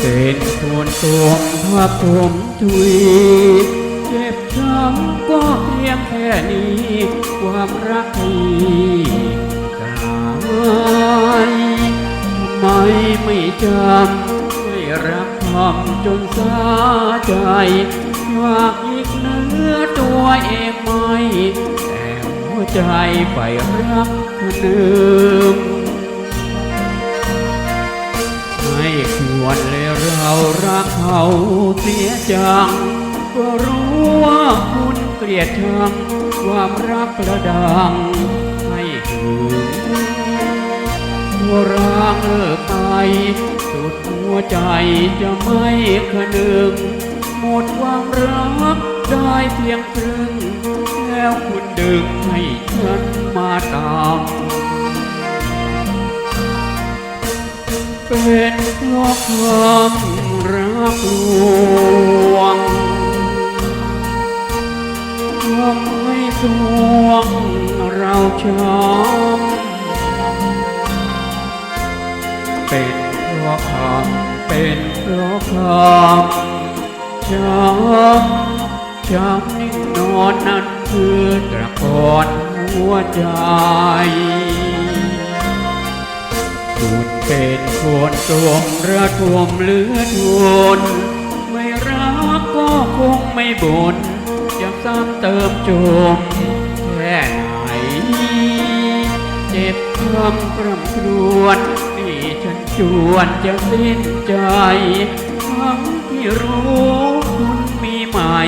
เป็นคนตวมภาผมทุยเจ็บช้ำก็เพียงแค่นี้ ความรักที่กายทำไมไม่จำไม่รักทำจนสาใจอยากยิกเนื้อตัวเองไหมแต่หัวใจไปรักคนอื่น ควรเลยเรารักเขาเสียจังก็รู้ว่าคุณเกลียดชังความรักระดังให้ถึงตัวร้างเลิกไปสุดหัวใจจะไม่คนึงหมดความรักได้เพียงครึ่งแล้วคุณดึงให้ฉันมาตาม เป็นเพราะความรักลวงทำให้สวงเราช้ำเป็นเพราะคำเป็นเพราะคำช้ำช้ำนิ่งนอนนั้นคือตะกอนหัวใจ คุณเป็นคนตวมระทวมเลือทนไม่รักก็คงไม่บ่นจะซ้ำเติมจมแค่ไหนเจ็บคำกรำครวนนี่ฉันจวนจะสิ้นใจทั้งที่รู้คุณมีใหม่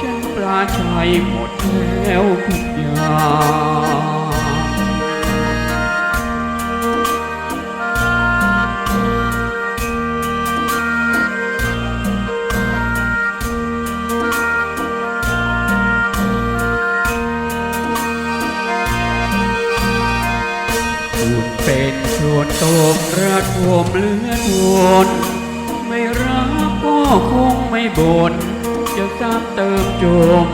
ฉันปลาชัยหมดแล้วทุกอย่าง คุณเป็นชวนโตมระทวมเลือทนไม่รักก็คงไม่บ่นจะซ้ำเติมจม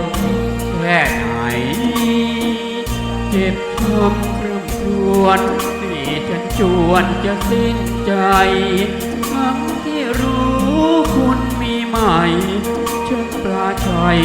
แค่ไหนเจ็บช้ำคร่ำครวญนี่ฉันจวนจะสิ้นใจทั้งที่รู้คุณมีใหม่ฉันปลาชัย